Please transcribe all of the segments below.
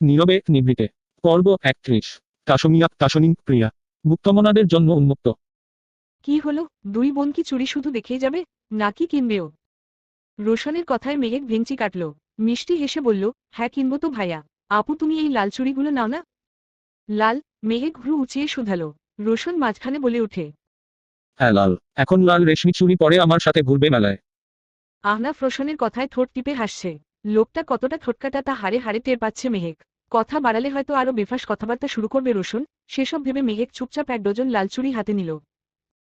নীরবে নিভৃতে। পর্ব একত্রিশ। কাশমিয়া কাশনিং প্রিয়া মুক্তমনাদের জন্য উন্মুক্ত। কি হলো? দুই বোন কি চুরি শুধু দেখেই যাবে? নাকি কিনবেও? রোশনের কথায় মেঘেক ভেঞ্চি কাটল। মিষ্টি হেসে বলল হ্যাঁ কিনবো তো ভাইয়া। আপু তুমি এই লাল চুড়িগুলো নাও না? লাল মেঘেক ভ্রু উঁচিয়ে শুধালো। রোশন মাঝখানে বলে ওঠে হ্যাঁ লাল। এখন লাল রেশমি চুড়ি পরে আমার সাথে ঘুরবে মেলায়। আহনাফ রোশনের কথায় ঠোঁট টিপে হাসছে। লোকটা কতটা ঠোটকাটা তা হারে হারে টের পাচ্ছে মেহেক। কথা বাড়ালে হয়তো আরও বেফাস কথাবার্তা শুরু করবে রসুন, সেসব ভেবে মেহেক চুপচাপ এক ডজন লাল চুড়ি হাতে নিল।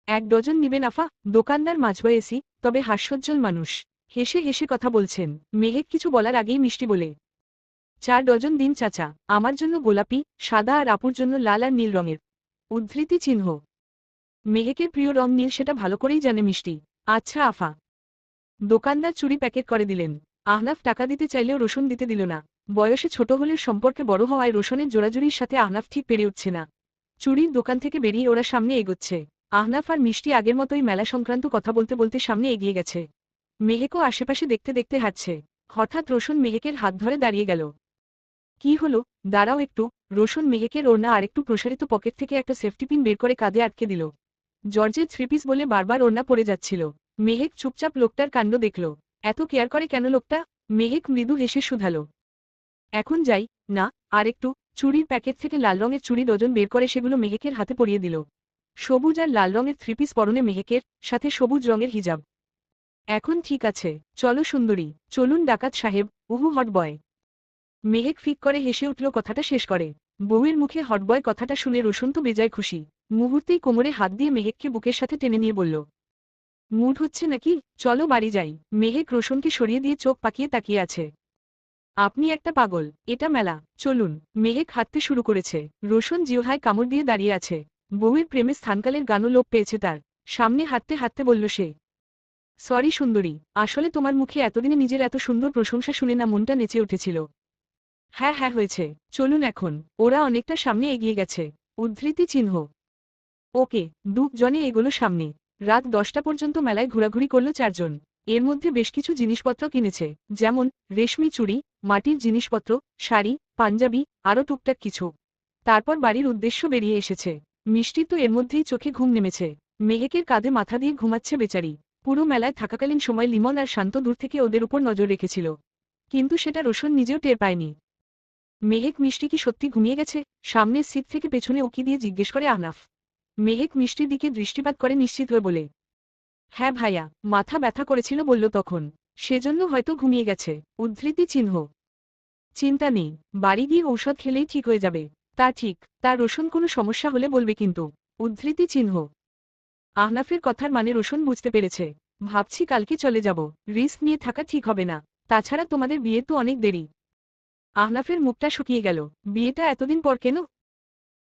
এক ডজন নিবেন আফা দোকানদার মাঝবয়েসি তবে হাস্যোজ্জ্বল মানুষ। হেসে হেসে কথা বলছেন, মেহেক কিছু বলার আগেই মিষ্টি বলে, চার ডজন দিন চাচা, আমার জন্য গোলাপি, সাদা আর আপুর জন্য লাল আর নীল রঙের। উদ্ধৃতি চিহ্ন। মেহেকের প্রিয় রং নীল সেটা ভালো করেই জানে মিষ্টি। আচ্ছা আফা। দোকানদার চুরি প্যাকেট করে দিলেন। আহনাফ টাকা দিতে চাইলেও রোশন দিতে দিল না। বয়সে ছোট হলে সম্পর্কে বড় হওয়ায় রোশনের জোড়াজুড়ির সাথে আহনাফ ঠিক পেরে উঠছে না। চুরির দোকান থেকে বেরিয়ে ওরা সামনে এগোচ্ছে। আহনাফ আর মিষ্টি আগের মতোই মেলা সংক্রান্ত কথা বলতে বলতে সামনে এগিয়ে গেছে। মেহেকও আশেপাশে দেখতে দেখতে হাঁটছে। হঠাৎ রোশন মেহেকের হাত ধরে দাঁড়িয়ে গেল। কি হলো? দাঁড়াও একটু। রোশন মেহেকের ওড়না আরেকটু প্রসারিত পকেট থেকে একটা সেফটি পিন বের করে কাঁধে আটকে দিল। জর্জের থ্রি পিস বলে বারবার ওড়না পড়ে যাচ্ছিল। মেহেক চুপচাপ লোকটার কাণ্ড দেখল। এত কেয়ার করে কেন লোকটা? মেহেক মৃদু হেসে শুধালো। এখন যাই, না আর একটু চুরির প্যাকেট থেকে লাল রঙের চুড়ি ডজন বের করে সেগুলো মেহেকের হাতে পরিয়ে দিল। সবুজ আর লাল রঙের থ্রি পিস পরনে মেহেকের সাথে সবুজ রঙের হিজাব। এখন ঠিক আছে, চলো সুন্দরী, চলুন ডাকাত সাহেব, উহু হট বয়। মেহেক ফিক করে হেসে উঠল কথাটা শেষ করে। বউয়ের মুখে হটবয় কথাটা শুনে রোশন তো বেজায় খুশি। মুহূর্তেই কোমরে হাত দিয়ে মেহেককে বুকের সাথে টেনে নিয়ে বলল মুড হচ্ছে নাকি? চলো বাড়ি যাই। মেহেক রোশনকে সরিয়ে দিয়ে চোখ পাকিয়ে তাকিয়ে আছে। আপনি একটা পাগল, এটা মেলা। চলুন, মেহেক হাঁটতে শুরু করেছে। রোশন জিওহায় কামড় দিয়ে দাঁড়িয়ে আছে। বউয়ের প্রেমে স্থানকালের গানও লোপ পেয়েছে তার। সামনে হাঁটতে হাঁটতে বলল সে, সরি সুন্দরী, আসলে তোমার মুখে এতদিনে নিজের এত সুন্দর প্রশংসা শুনে না মনটা নেচে উঠেছিল। হ্যাঁ হ্যাঁ হয়েছে। চলুন এখন। ওরা অনেকটা সামনে এগিয়ে গেছে। উদ্ধৃতি চিহ্ন। ওকে জনে এগুলো সামনে। রাত দশটা পর্যন্ত মেলায় ঘোরাঘুরি করল চারজন। এর মধ্যে বেশ কিছু জিনিসপত্র কিনেছে, যেমন রেশমি চুড়ি, মাটির জিনিসপত্র, শাড়ি, পাঞ্জাবি, আরও টুকটাক কিছু। তারপর বাড়ির উদ্দেশ্য বেরিয়ে এসেছে। মিষ্টি তো এর মধ্যেই চোখে ঘুম নেমেছে। মেহেকের কাঁধে মাথা দিয়ে ঘুমাচ্ছে বেচারি। পুরো মেলায় থাকাকালীন সময় লিমন আর শান্ত দূর থেকে ওদের উপর নজর রেখেছিল। কিন্তু সেটা রোশন নিজেও টের পায়নি। মেহেক মিষ্টি কি সত্যি ঘুমিয়ে গেছে? সামনের সিট থেকে পেছনে উকি দিয়ে জিজ্ঞেস করে আহনাফ। মেহেক মিষ্টির দিকে দৃষ্টিপাত করে নিশ্চিত হয়ে বলে হ্যাঁ ভাইয়া, মাথা ব্যথা করেছিল বলল তখন। সেজন্য হয়তো ঘুমিয়ে গেছে। উদ্ধৃতি চিহ্ন। চিন্তা নেই। বাড়ি গিয়ে ঔষধ খেলেই ঠিক হয়ে যাবে। তা ঠিক। তার রোশন কোনো সমস্যা হলে বলবে কিন্তু। উদ্ধৃতি চিহ্ন। আহনাফের কথার মানে রোশন বুঝতে পেরেছে। ভাবছি কালকে চলে যাব। রিস্ক নিয়ে থাকা ঠিক হবে না। তাছাড়া তোমাদের বিয়ে তো অনেক দেরি। আহনাফের মুখটা শুকিয়ে গেল। বিয়েটা এতদিন পর কেন?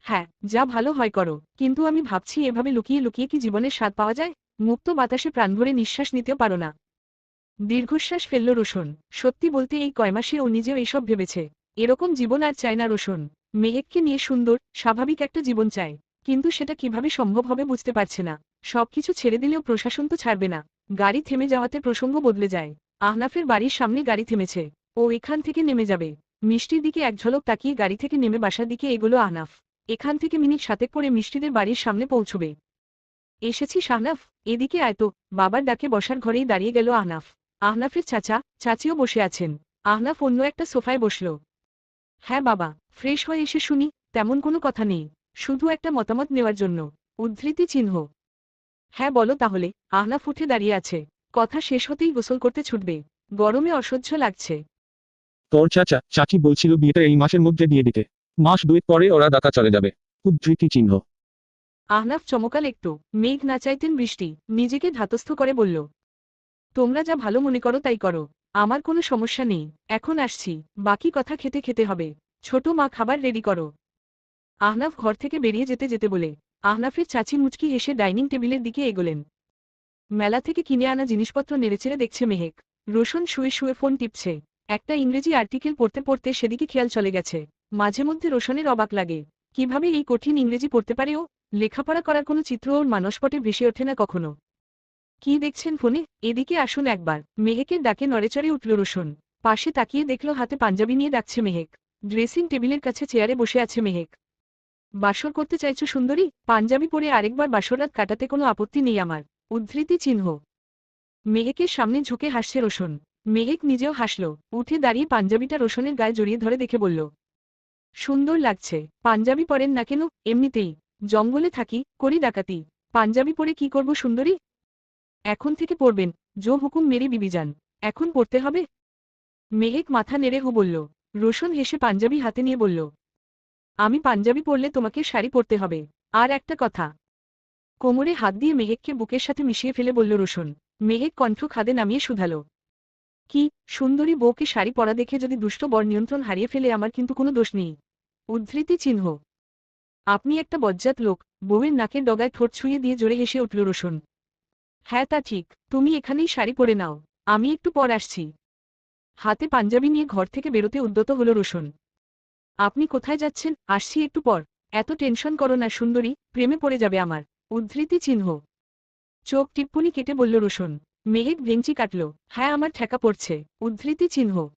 হ্যাঁ যা ভালো হয় করো। কিন্তু আমি ভাবছি এভাবে লুকিয়ে লুকিয়ে কি জীবনের স্বাদ পাওয়া যায়? মুক্ত বাতাসে প্রাণ ভরে নিঃশ্বাস নিতেও পারো না। দীর্ঘশ্বাস ফেলল রোশন। সত্যি বলতে এই কয় মাসে ও নিজেও এইসব ভেবেছে। এরকম জীবন আর চায় না রোশন। মেহেককে নিয়ে সুন্দর, স্বাভাবিক একটা জীবন চায়। কিন্তু সেটা কীভাবে সম্ভব হবে বুঝতে পারছে না। সবকিছু ছেড়ে দিলেও প্রশাসন তো ছাড়বে না। গাড়ি থেমে যাওয়াতে প্রসঙ্গ বদলে যায়। আহনাফের বাড়ির সামনে গাড়ি থেমেছে। ও এখান থেকে নেমে যাবে। মিষ্টির দিকে এক ঝলক তাকিয়ে গাড়ি থেকে নেমে বাসার দিকে এগুলো আহনাফ। এখান থেকে মিনিট সাতেক পরে মিষ্টিদের বাড়ির সামনে পৌঁছবে। এসেছি শাহনাফ। এদিকে আয়তো বাবার ডাকে বসার ঘরেই দাঁড়িয়ে গেল আহনাফ। আহনাফের চাচা, চাচিও বসে আছেন। আহনাফ অন্য একটা সোফায় বসল। হ্যাঁ বাবা, ফ্রেশ হয়ে এসে শুনি, তেমন কোনো কথা নেই। শুধু একটা মতামত নেওয়ার জন্য। উদ্ধৃতি চিহ্ন। হ্যাঁ বলো তাহলে, আহনাফ উঠে দাঁড়িয়ে আছে। কথা শেষ হতেই গোসল করতে ছুটবে। গরমে অসহ্য লাগছে। তোর চাচা, চাচি বলছিল বিয়েটা এই মাসের মধ্যে দিয়ে দিতে। মাস দুই পরে ওরা ঢাকা চলে যাবে। উদ্ধৃতি চিহ্ন। আহনাফ চমকাল একটু, মেঘ না চাইতেন বৃষ্টি, নিজেকে ধাতস্থ করে বলল, তোমরা যা ভালো মনে করো তাই করো, আমার কোনো সমস্যা নেই, এখন আসছি, বাকি কথা খেতে খেতে হবে, ছোট মা খাবার রেডি করো। আহনাফ ঘর থেকে বেরিয়ে যেতে যেতে বলে, আহনাফের চাচি মুচকি হেসে ডাইনিং টেবিলের দিকে এগোলেন। মেলা থেকে কিনে আনা জিনিসপত্র নেড়েচেড়ে দেখছে মেহেক, রোশন শুয়ে শুয়ে ফোন টিপছে, একটা ইংরেজি আর্টিকেল পড়তে পড়তে সেদিকে খেয়াল চলে গেছে। মাঝে মধ্যে রোশনের অবাক লাগে। কীভাবে এই কঠিন ইংরেজি পড়তে পারে ও লেখাপড়া করার কোনো চিত্র ওর মানসপটে ভেসে ওঠে না কখনো। কি দেখছেন ফোনে? এদিকে আসুন একবার। মেহেকের ডাকে নড়েচড়ে উঠল রোশন। পাশে তাকিয়ে দেখল হাতে পাঞ্জাবি নিয়ে ডাকছে মেহেক। ড্রেসিং টেবিলের কাছে চেয়ারে বসে আছে মেহেক। বাসর করতে চাইছো সুন্দরী? পাঞ্জাবি পরে আরেকবার বাসররাত কাটাতে কোনো আপত্তি নেই আমার। উদ্ধৃতি চিহ্ন। মেহেকের সামনে ঝুঁকে হাসছে রোশন। মেহেক নিজেও হাসল। উঠে দাঁড়িয়ে পাঞ্জাবিটা রোশনের গায়ে জড়িয়ে ধরে দেখে বলল সুন্দর লাগছে। পাঞ্জাবি পরেন না কেন? এমনিতেই। জঙ্গলে থাকি, করি ডাকাতি। পাঞ্জাবি পরে কি করব সুন্দরী? এখন থেকে পড়বেন জো হুকুম মেরি বিবিজান এখন পড়তে হবে? মেহেক মাথা নেড়ে হু বলল। রোশন হেসে পাঞ্জাবি হাতে নিয়ে বলল, আমি পাঞ্জাবি পরলে তোমাকে শাড়ি পরতে হবে। আর একটা কথা। কোমরে হাত দিয়ে মেহেককে বুকের সাথে মিশিয়ে ফেলে বলল রোশন। মেহেক কণ্ঠ খাদে নামিয়ে শুধালো, কি সুন্দরী বউকে শাড়ি পরা দেখে যদি দুষ্ট বর নিয়ন্ত্রণ হারিয়ে ফেলে আমার কিন্তু কোনো দোষ নেই। উদ্ধৃতি চিহ্ন। আপনি একটা বজ্জাত লোক, বউয়ের নাকের ডগায় ঠোঁট ছুঁয়ে দিয়ে জোরে হেসে উঠল রোশন। হ্যাঁ তা ঠিক, তুমি এখানেই শাড়ি পরে নাও, আমি একটু পর আসছি। হাতে পাঞ্জাবি নিয়ে ঘর থেকে বেরোতে উদ্যত হল রোশন। আপনি কোথায় যাচ্ছেন? আসছি একটু পর। এত টেনশন করো না, সুন্দরী, প্রেমে পড়ে যাবে আমার। উদ্ধৃতি চিহ্ন। চোখ টিপ্পনি কেটে বলল রোশন। মেহেক ভেঙচি কাটল। হ্যাঁ আমার ঠেকা পড়ছে। উদ্ধৃতি চিহ্ন।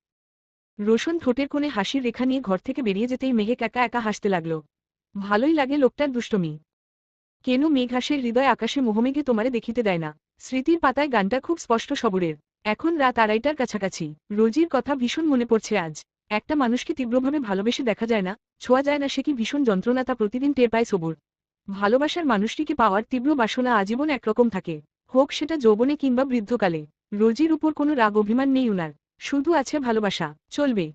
রোশন ঠোঁটের কোণে হাসির রেখা নিয়ে ঘর থেকে বেরিয়ে যেতেই মেহেক একা একা হাসতে লাগল। ভালোই লাগে লোকটার দুষ্টমি। কেন মেঘ মেঘাসের হৃদয় আকাশে মোহমেঘে তোমারে দেখিতে দেয় না? স্মৃতির পাতায় গানটা খুব স্পষ্ট সবরের। এখন রাত আড়াইটার কাছাকাছি। রোজির কথা ভীষণ মনে পড়ছে আজ। একটা মানুষকে তীব্রভাবে ভালোবেসে দেখা যায় না, ছোঁয়া যায় না সে কি ভীষণ যন্ত্রণা তা প্রতিদিন টের পায় সবুর। ভালোবাসার মানুষটিকে পাওয়ার তীব্র বাসনা আজীবন একরকম থাকে। হোক সেটা যৌবনে কিংবা বৃদ্ধকালে। রোজির উপর কোনো রাগ অভিমান নেই উনার। শুধু আছে ভালোবাসা চলবে।